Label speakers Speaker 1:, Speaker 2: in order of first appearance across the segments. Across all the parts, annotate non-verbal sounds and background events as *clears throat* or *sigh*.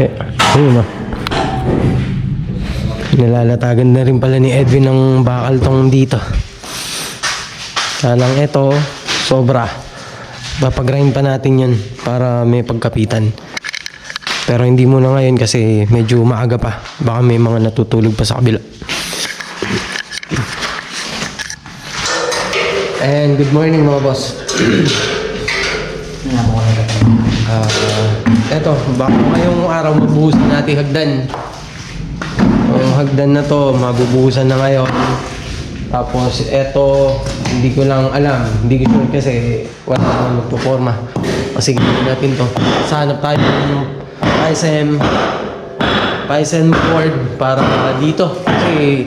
Speaker 1: Eh, ayun o. Nilalatagan na rin pala ni Edwin ng bakal tong dito. Salang ito, sobra. Papagrind pa natin yun para may pagkapitan. Pero hindi muna ngayon kasi medyo maaga pa. Baka may mga natutulog pa sa kabila. And good morning mga boss. *clears throat* eto, baka ngayong araw mabuhusan natin hagdan. Ang hagdan na to, mabubuhusan na ngayon. Tapos eto, hindi ko lang alam. Hindi ko sure kasi wala naman magpuporma. Kasi gawin natin to. Sanap tayo ng ISM Python board para dito. Kasi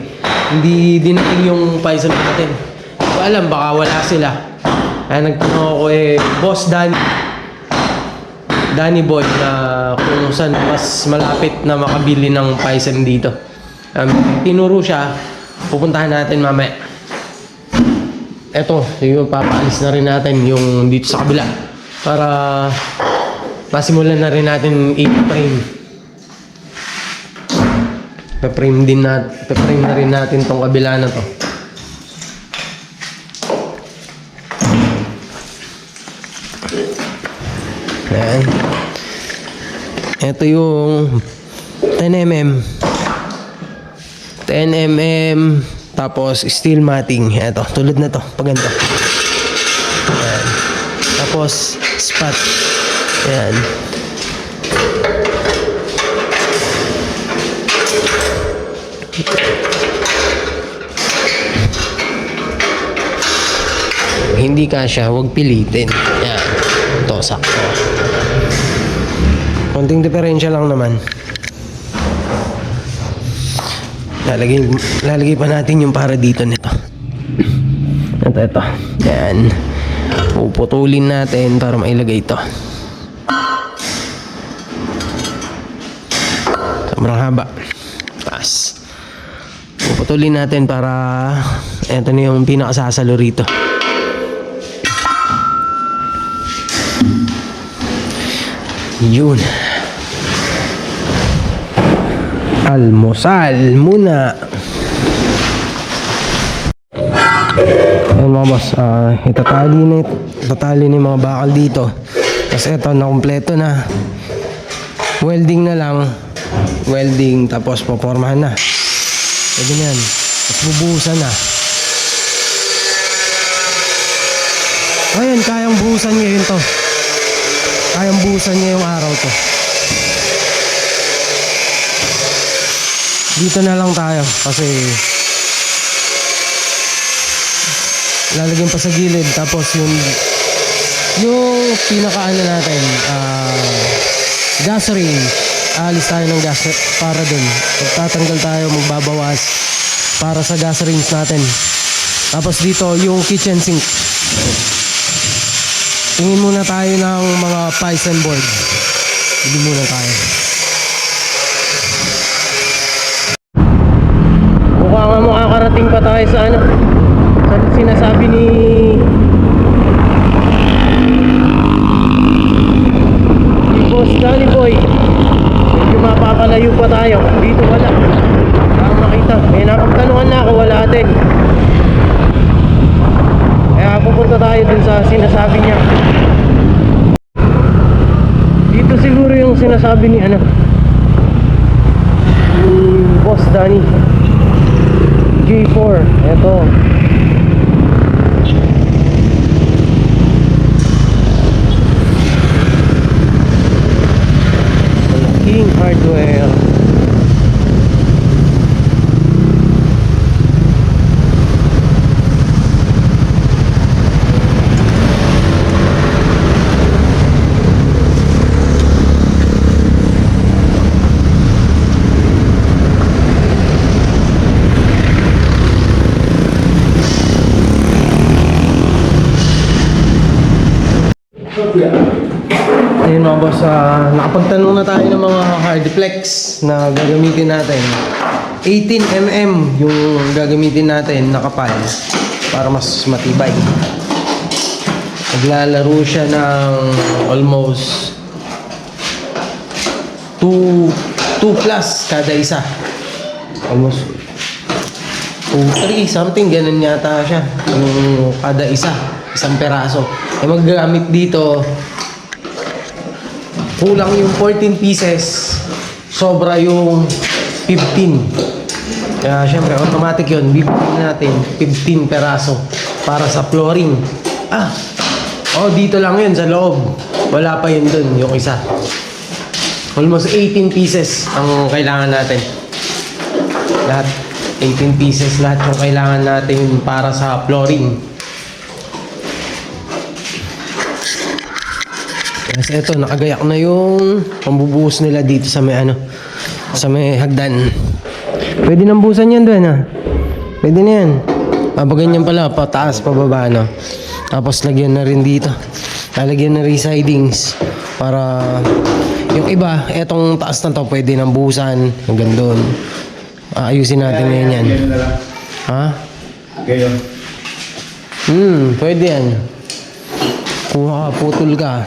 Speaker 1: hindi dinating yung Python natin. Hindi ko alam, baka wala sila. Kaya nagtanong ako eh, Boss Dan, Danny Boy na kung saan mas malapit na makabili ng Python dito. Um, tinuro siya, pupuntahan natin mamaya. Eto, yung papaalis na rin natin yung dito sa kabila para masimulan na rin natin i-frame. Pa-frame din na, pa-frame na rin natin tong kabila na to. Ayan. Ito yung 10mm. 10mm tapos steel matting. Ito, tulad na to. Paganda. Ayan. Tapos spot. Ayan. Hindi kasya, huwag pilitin. Ayan. Ito, sakto. Konting diferensya lang naman. Lalagay, lalagay pa natin yung para dito nito. Ito, ito. Yan. Puputulin natin para mailagay ito. Sobrang haba. Taas. Puputulin natin para ito na yung pinakasasalo rito. Yun. Almusal muna. Ayun mga boss, ah, itatali na, itatali na yung mga bakal dito. Tapos eto, nakompleto na. Welding na lang. Welding, tapos popormahan na. Pwede na yan. Tapos bubuhusan na. Ayun, kayang buhusan ngayon to. Kayang buhusan niya yung araw to. Dito na lang tayo kasi lalagyan pa sa gilid. Tapos yung yung pinakaano natin ah gas ring alis tayo ng gas para dun. Magtatanggal tayo magbabawas para sa gas rings natin. Tapos dito yung kitchen sink. Tingin muna tayo ng mga Python board. Bili muna tayo Mukha nga makakarating pa tayo sa ano sa sinasabi ni ni Boss Danny Boy. Medyo mapapalayo pa tayo. Dito wala. Saan makita. May napagtanungan na ako. Wala din. Kaya pupunta tayo dun sa sinasabi niya. Dito siguro yung sinasabi ni ano ni Boss Danny J4 eto. King Hardware Ayun mga boss, ah, nakapagtanong na tayo ng mga hardflex na gagamitin natin. 18mm yung gagamitin natin na kapal para mas matibay. Naglalaro siya ng almost 2 2 plus kada isa. Almost 2 3 something ganun yata siya. Yung kada isa, isang peraso. Eh maggamit dito kulang yung 14 pieces, sobra yung 15. Kaya syempre, automatic yun. Bibigyan natin 15 peraso para sa flooring. Ah, oh dito lang yun sa loob. Wala pa yun dun, yung isa. Almost 18 pieces ang kailangan natin. Lahat, 18 pieces lahat yung kailangan natin para sa flooring. Kasi ito, nakagayak na yung pambubuhos nila dito sa may ano, sa may hagdan. Pwede nang busan yan doon ah. Pwede na yan. Ah, ganyan pala, pataas, pababa, no? Tapos lagyan na rin dito. Lalagyan na rin sidings para yung iba, etong taas na to, pwede nang busan hanggang doon. Aayusin natin ngayon yan. Ha?
Speaker 2: Gayon.
Speaker 1: Hmm, pwede yan. Kuha ka, putol ka.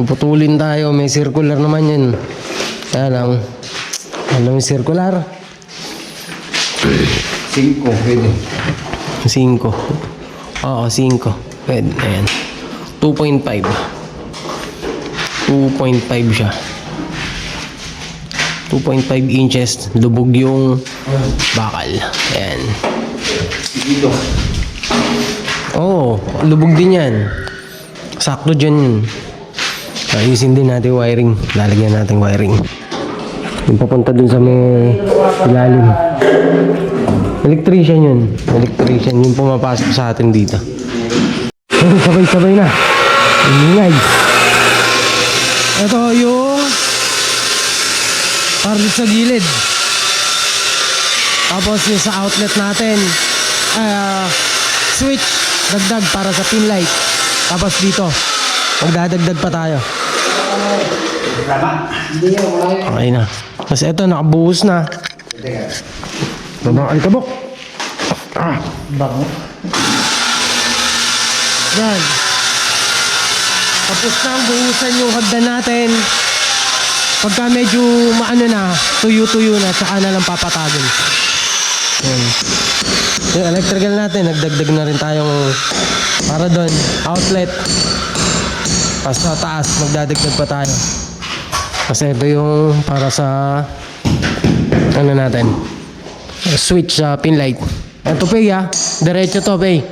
Speaker 1: Puputulin tayo, may circular naman yan. Kaya lang, ano yung circular?
Speaker 2: Cinco, pwede.
Speaker 1: 5. Oo, 5. Pwede, ayan. 2.5. 2.5 siya. 2.5 inches, lubog yung bakal. Ayan.
Speaker 2: Dito.
Speaker 1: Oo, lubog din yan. Sakto dyan yun. Ayusin din natin wiring. Lalagyan natin wiring. Yung papunta dun sa may ilalim. Electrician yun. Electrician yung pumapasok sa atin dito. Oh, sabay-sabay na. Ingay. Ito yung para sa gilid. Tapos yung sa outlet natin, ah, switch, dagdag para sa pin light. Tapos dito, magdadagdag pa tayo.
Speaker 2: Tama.
Speaker 1: Okay na. Tapos ito, nakabuhos na. Babang alikabok. Ah,
Speaker 2: Bango.
Speaker 1: yan. Tapos na ang buhusan yung hagdan natin. Pagka medyo maano na, tuyo-tuyo na, tsaka na lang papatagin. Yan. Yung electrical natin, nagdagdag na rin tayong para doon, outlet. Tapos sa taas, magdadagdag pa tayo. Kasi ito yung para sa ano natin, switch sa pin light. Ito pay ah, diretso to pay.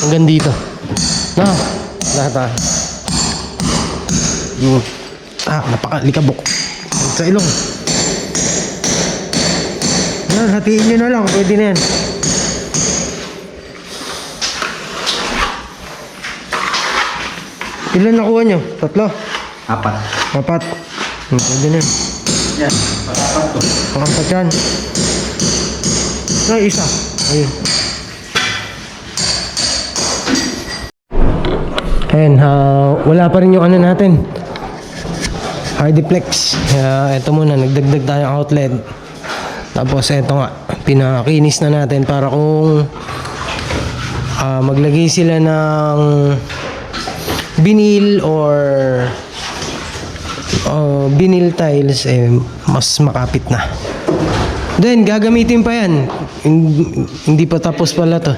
Speaker 1: Hanggang dito. No, lahat ah. Yun. Ah, napakalikabok. Sa ilong. Yan, hatiin nyo na lang. Pwede na yan. Ilan nakuha nyo? Tatlo?
Speaker 2: Apat.
Speaker 1: Apat? Hmm, Pwede na yan.
Speaker 2: Apat to.
Speaker 1: Pakapat yan. Ay, isa. Ayun. Ayan, ah, wala pa rin yung ano natin. Hardiplex. Kaya ito muna, nagdagdag tayong outlet. Tapos ito nga, pinakinis na natin para kung ah, maglagay sila ng vinyl or uh, vinyl tiles eh mas makapit na. Then gagamitin pa yan. Hin- Hindi pa tapos pala to.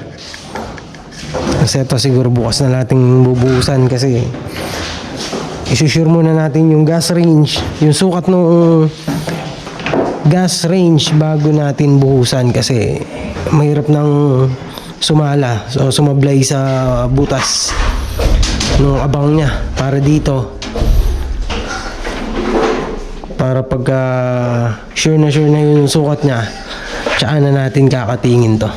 Speaker 1: Kasi ito siguro bukas na nating bubuhusan kasi isusure muna natin yung gas range, yung sukat ng gas range bago natin buhusan kasi mahirap nang sumala so sumablay sa butas nung abang niya para dito. Para pagka sure na sure na yung sukat niya tsaka na natin kakatingin to.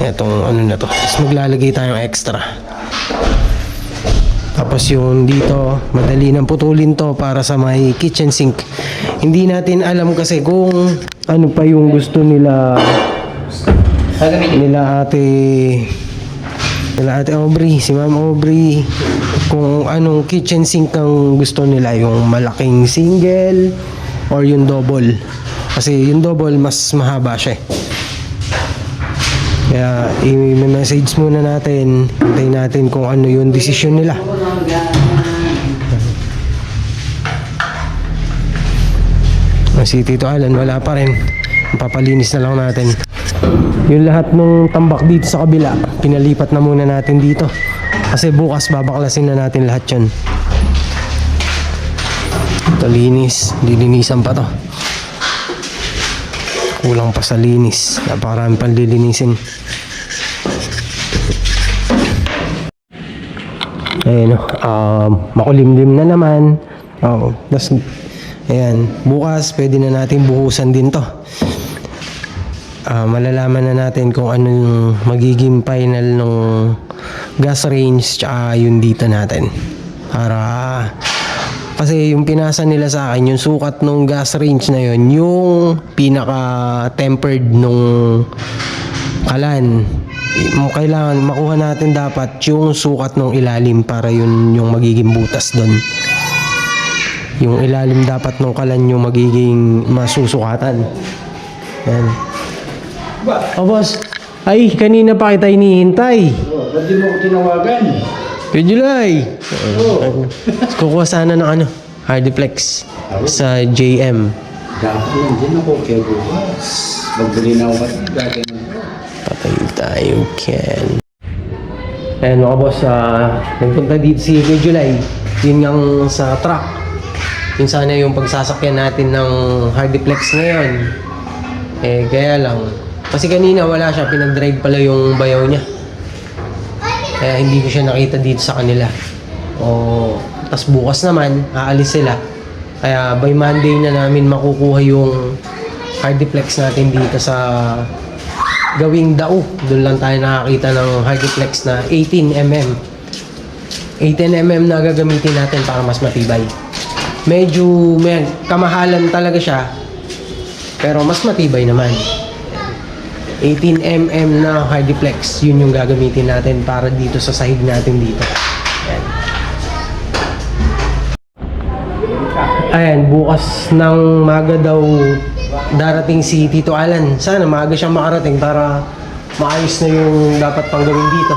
Speaker 1: Etong ano na to. Tapos maglalagay tayong extra. Tapos yung dito madali nang putulin to para sa may kitchen sink. Hindi natin alam kasi kung ano pa yung gusto nila nila ate nila ate Aubrey si Ma'am Aubrey kung anong kitchen sink ang gusto nila yung malaking single or yung double kasi yung double mas mahaba siya eh. kaya i-message muna natin hintayin natin kung ano yung desisyon nila Si Tito Alan wala pa rin. Papalinis na lang natin. Yung lahat ng tambak dito sa kabila, pinalipat na muna natin dito. Kasi bukas babaklasin na natin lahat yun. Ito linis. Lilinisan pa to. Kulang pa sa linis. Napakarami pang lilinisin. Ayun, oh, um, makulimlim na naman. Oo. Tapos, ayan, bukas pwede na natin buhusan din to. Ah, malalaman na natin kung ano yung magiging final ng gas range tsaka yung dito natin. Para, kasi yung pinasa nila sa akin, yung sukat ng gas range na yun, yung pinaka-tempered nung kalan. Kailangan makuha natin dapat yung sukat ng ilalim para yun yung magiging butas doon. Yung ilalim dapat ng kalan yung magiging masusukatan. Yan. Oh, boss. Ay, kanina pa kita hinihintay.
Speaker 2: Oh, ba't di mo ko tinawagan?
Speaker 1: Good July. Kukuha sana ng ano, Hardiplex sa JM.
Speaker 2: Dapat lang din ako kaya bukas. Magbili na ako ba? Gagawin.
Speaker 1: Patay tayo, Ken. Ayan mga boss, ah, nagpunta dito si Kuya July. Yun nga sa truck. Yun sana yung pagsasakyan natin ng Hardiplex ngayon. Eh, kaya lang. Kasi kanina wala siya, pinag-drive pala yung bayaw niya. Kaya hindi ko siya nakita dito sa kanila. O, tas bukas naman, aalis sila. Kaya by Monday na namin makukuha yung Hardiplex natin dito sa gawing dao. Doon lang tayo nakakita ng Hardiplex na 18mm. 18mm na gagamitin natin para mas matibay. Medyo may kamahalan talaga siya. Pero mas matibay naman. 18mm na Hardiplex, yun yung gagamitin natin para dito sa sahig natin dito. Ayan. Ayan, bukas ng maga daw darating si Tito Alan. Sana maaga siyang makarating para maayos na yung dapat pang gawin dito.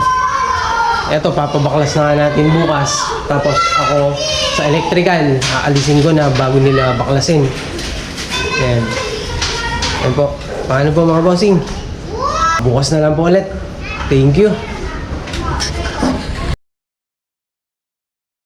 Speaker 1: Eto, papabaklas na natin bukas. Tapos ako sa electrical, aalisin ko na bago nila baklasin. Ayan. Ayan po. Paano po mga bossing? Bukas na lang po ulit. Thank you.